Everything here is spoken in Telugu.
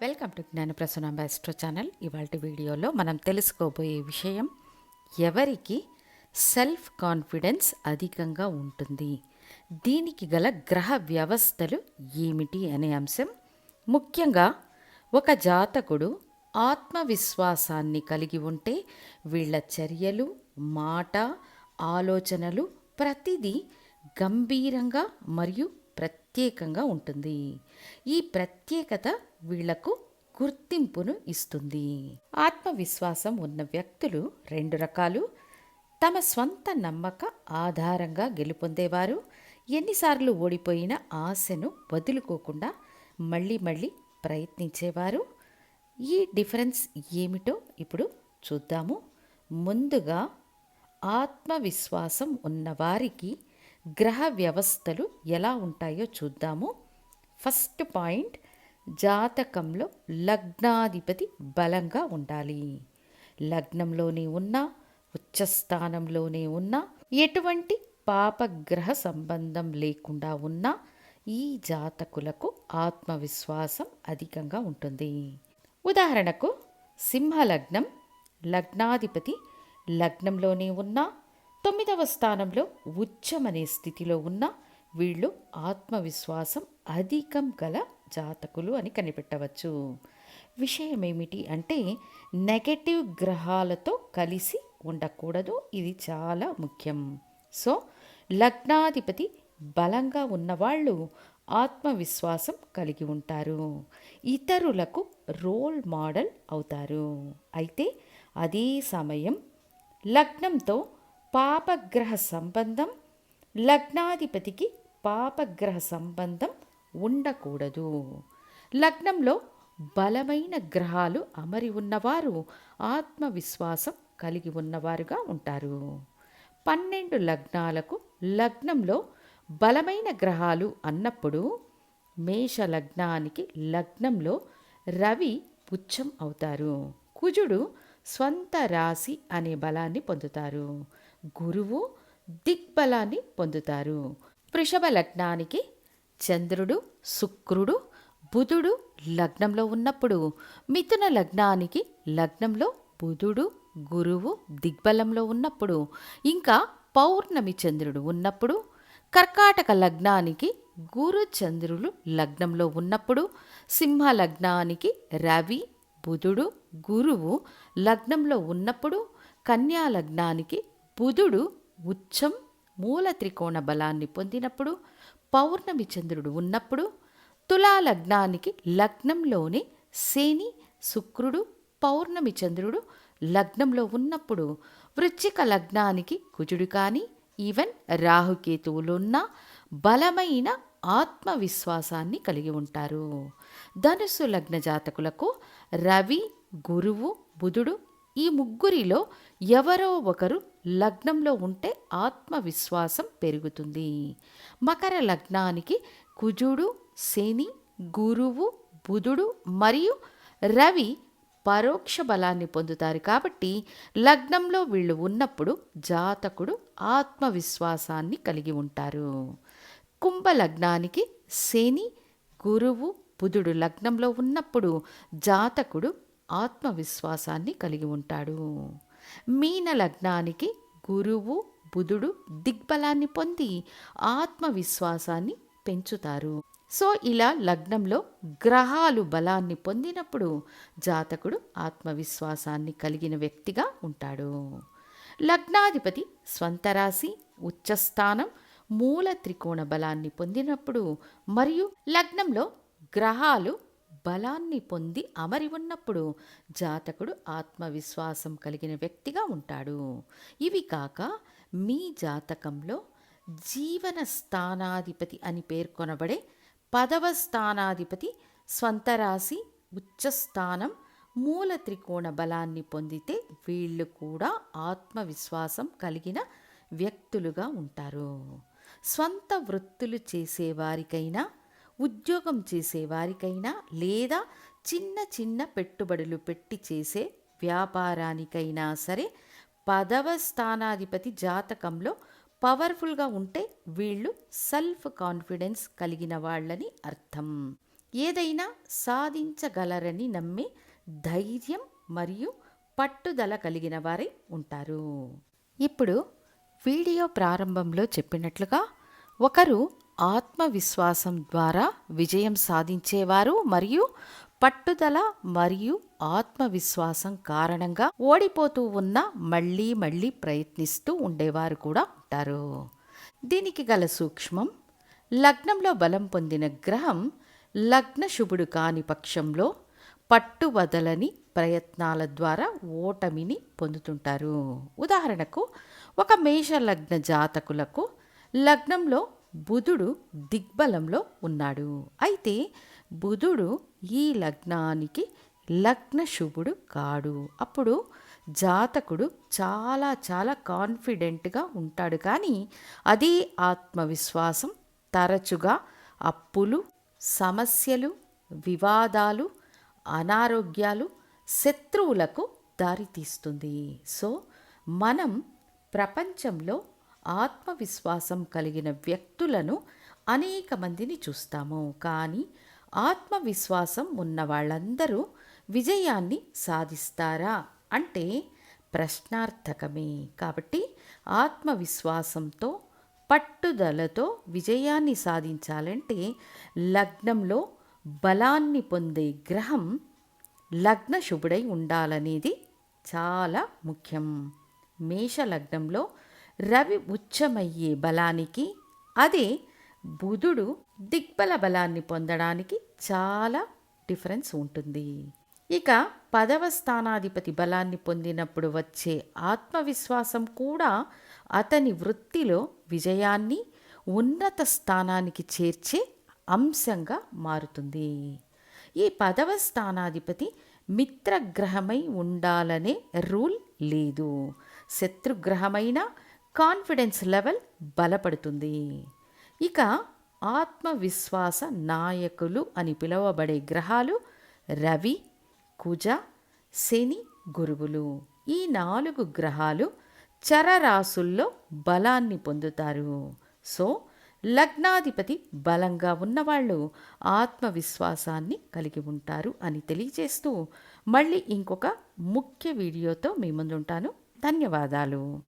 వెల్కమ్ టు జ్ఞాన ప్రసన్న బెస్ట్రో ఛానల్. ఇవాళ వీడియోలో మనం తెలుసుకోబోయే విషయం ఎవరికి సెల్ఫ్ కాన్ఫిడెన్స్ అధికంగా ఉంటుంది? దీనికి గల గ్రహ వ్యవస్థలు ఏమిటి అనే అంశం. ముఖ్యంగా ఒక జాతకుడు ఆత్మవిశ్వాసాన్ని కలిగి ఉంటే వీళ్ళ చర్యలు మాట ఆలోచనలు ప్రతిదీ గంభీరంగా మరియు ప్రత్యేకంగా ఉంటుంది. ఈ ప్రత్యేకత వీళ్ళకు గుర్తింపును ఇస్తుంది. ఆత్మవిశ్వాసం ఉన్న వ్యక్తులు రెండు రకాలు. తమ స్వంత నమ్మక ఆధారంగా గెలుపొందేవారు. ఎన్నిసార్లు ఓడిపోయిన ఆశను వదులుకోకుండా మళ్ళీ మళ్ళీ ప్రయత్నించేవారు. ఈ డిఫరెన్స్ ఏమిటో ఇప్పుడు చూద్దాము. ముందుగా ఆత్మవిశ్వాసం ఉన్నవారికి గ్రహ వ్యవస్థలు ఎలా ఉంటాయో చూద్దాము. ఫస్ట్ పాయింట్ జాతకంలో లగ్నాధిపతి బలంగా ఉండాలి. లగ్నంలోనే ఉన్న ఉచ్చస్థానంలోనే ఉన్న ఎటువంటి పాపగ్రహ సంబంధం లేకుండా ఉన్న ఈ జాతకులకు ఆత్మవిశ్వాసం అధికంగా ఉంటుంది. ఉదాహరణకు సింహలగ్నం లగ్నాధిపతి లగ్నంలోనే ఉన్న తొమ్మిదవ స్థానంలో ఉచ్చమనే స్థితిలో ఉన్న వీళ్ళు ఆత్మవిశ్వాసం అధికం గల జాతకులు అని కనిపెట్టవచ్చు. విషయం ఏమిటి అంటే నెగటివ్ గ్రహాలతో కలిసి ఉండకూడదు. ఇది చాలా ముఖ్యం. సో లగ్నాధిపతి బలంగా ఉన్నవాళ్ళు ఆత్మవిశ్వాసం కలిగి ఉంటారు. ఇతరులకు రోల్ మోడల్ అవుతారు. అయితే అదే సమయం లగ్నంతో పాపగ్రహ సంబంధం లగ్నాధిపతికి పాపగ్రహ సంబంధం ఉండకూడదు. లగ్నంలో బలమైన గ్రహాలు అమరి ఉన్నవారు ఆత్మవిశ్వాసం కలిగి ఉన్నవారుగా ఉంటారు. పన్నెండు లగ్నాలకు లగ్నంలో బలమైన గ్రహాలు అన్నప్పుడు మేష లగ్నానికి లగ్నంలో రవి పుచ్చం అవుతారు. కుజుడు స్వంత రాశి అనే బలాన్ని పొందుతారు. గురువు దిగ్బలాన్ని పొందుతారు. వృషభ లగ్నానికి చంద్రుడు శుక్రుడు బుధుడు లగ్నంలో ఉన్నప్పుడు మిథున లగ్నానికి లగ్నంలో బుధుడు గురువు దిగ్బలంలో ఉన్నప్పుడు ఇంకా పౌర్ణమి చంద్రుడు ఉన్నప్పుడు కర్కాటక లగ్నానికి గురు చంద్రులు లగ్నంలో ఉన్నప్పుడు సింహ లగ్నానికి రవి బుధుడు గురువు లగ్నంలో ఉన్నప్పుడు కన్యా లగ్నానికి బుధుడు ఉచ్చం మూల త్రికోణ బలాన్ని పొందినప్పుడు పౌర్ణమి చంద్రుడు ఉన్నప్పుడు తులా లగ్నానికి లగ్నంలోనే శని శుక్రుడు పౌర్ణమి చంద్రుడు లగ్నంలో ఉన్నప్పుడు వృచ్చిక లగ్నానికి కుజుడు కానీ ఈవెన్ రాహుకేతువులున్న బలమైన ఆత్మవిశ్వాసాన్ని కలిగి ఉంటారు. ధనుసు లగ్న జాతకులకు రవి గురువు బుధుడు ఈ ముగ్గురిలో ఎవరో ఒకరు లగ్నంలో ఉంటే ఆత్మవిశ్వాసం పెరుగుతుంది. మకర లగ్నానికి కుజుడు శని గురువు బుధుడు మరియు రవి పరోక్ష బలాన్ని పొందుతారు కాబట్టి లగ్నంలో వీళ్ళు ఉన్నప్పుడు జాతకుడు ఆత్మవిశ్వాసాన్ని కలిగి ఉంటారు. కుంభ లగ్నానికి శని గురువు బుధుడు లగ్నంలో ఉన్నప్పుడు జాతకుడు ఆత్మవిశ్వాసాన్ని కలిగి ఉంటాడు. మీన లగ్నానికి గురువు బుధుడు దిగ్బలాన్ని పొంది ఆత్మవిశ్వాసాన్ని పెంచుతారు. సో ఇలా లగ్నంలో గ్రహాలు బలాన్ని పొందినప్పుడు జాతకుడు ఆత్మవిశ్వాసాన్ని కలిగిన వ్యక్తిగా ఉంటాడు. లగ్నాధిపతి స్వంత రాశి ఉచ్చస్థానం మూల త్రికోణ బలాన్ని పొందినప్పుడు మరియు లగ్నంలో గ్రహాలు బలాన్ని పొంది అమరి ఉన్నప్పుడు జాతకుడు ఆత్మవిశ్వాసం కలిగిన వ్యక్తిగా ఉంటాడు. ఇవి కాక మీ జాతకంలో జీవన స్థానాధిపతి అని పేర్కొనబడే పదవ స్థానాధిపతి స్వంతరాశి ఉచ్చస్థానం మూల త్రికోణ బలాన్ని పొందితే వీళ్ళు కూడా ఆత్మవిశ్వాసం కలిగిన వ్యక్తులుగా ఉంటారు. స్వంత వృత్తులు చేసేవారికైనా ఉద్యోగం చేసేవారికైనా లేదా చిన్న చిన్న పెట్టుబడులు పెట్టి చేసే వ్యాపారానికైనా సరే పదవ స్థానాధిపతి జాతకంలో పవర్ఫుల్గా ఉంటే వీళ్ళు సెల్ఫ్ కాన్ఫిడెన్స్ కలిగిన వాళ్ళని అర్థం. ఏదైనా సాధించగలరని నమ్మి ధైర్యం మరియు పట్టుదల కలిగిన వారై ఉంటారు. ఇప్పుడు వీడియో ప్రారంభంలో చెప్పినట్లుగా ఒకరు ఆత్మవిశ్వాసం ద్వారా విజయం సాధించేవారు మరియు పట్టుదల మరియు ఆత్మవిశ్వాసం కారణంగా ఓడిపోతూ ఉన్న మళ్ళీ మళ్ళీ ప్రయత్నిస్తూ ఉండేవారు కూడా ఉంటారు. దీనికి గల సూక్ష్మం లగ్నంలో బలం పొందిన గ్రహం లగ్న శుభుడు కాని పక్షంలో పట్టు వదలని ప్రయత్నాల ద్వారా ఓటమిని పొందుతుంటారు. ఉదాహరణకు ఒక మేష లగ్న జాతకులకు లగ్నంలో బుధుడు దిగ్బలంలో ఉన్నాడు. అయితే బుధుడు ఈ లగ్నానికి లగ్న శుభుడు కాడు. అప్పుడు జాతకుడు చాలా చాలా కాన్ఫిడెంట్గా ఉంటాడు. కానీ అదే ఆత్మవిశ్వాసం తరచుగా అప్పులు సమస్యలు వివాదాలు అనారోగ్యాలు శత్రువులకు దారితీస్తుంది. సో మనం ప్రపంచంలో ఆత్మవిశ్వాసం కలిగిన వ్యక్తులను అనేక మందిని చూస్తాము. కానీ ఆత్మవిశ్వాసం ఉన్న వాళ్ళందరూ విజయాన్ని సాధిస్తారా? అంటే ప్రశ్నార్థకమే. కాబట్టి ఆత్మవిశ్వాసంతో పట్టుదలతో విజయాన్ని సాధించాలంటే లగ్నంలో బలాన్ని పొందే గ్రహం లగ్న శుభుడై ఉండాలనేది చాలా ముఖ్యం. మేష లగ్నంలో రవి ఉచ్చమయ్యే బలానికి అదే బుధుడు దిగ్బల బలాన్ని పొందడానికి చాలా డిఫరెన్స్ ఉంటుంది. ఇక పదవ స్థానాధిపతి బలాన్ని పొందినప్పుడు వచ్చే ఆత్మవిశ్వాసం కూడా అతని వృత్తిలో విజయాన్ని ఉన్నత స్థానానికి చేర్చే అంశంగా మారుతుంది. ఈ పదవ స్థానాధిపతి మిత్రగ్రహమై ఉండాలనే రూల్ లేదు. శత్రుగ్రహమైన కాన్ఫిడెన్స్ లెవెల్ బలపడుతుంది. ఇక ఆత్మవిశ్వాస నాయకులు అని పిలువబడే గ్రహాలు రవి కుజ శని గురువులు. ఈ నాలుగు గ్రహాలు చరరాశుల్లో బలాన్ని పొందుతారు. సో లగ్నాధిపతి బలంగా ఉన్నవాళ్ళు ఆత్మవిశ్వాసాన్ని కలిగి ఉంటారు అని తెలియజేస్తూ మళ్ళీ ఇంకొక ముఖ్య వీడియోతో మీ ముందుంటాను. ధన్యవాదాలు.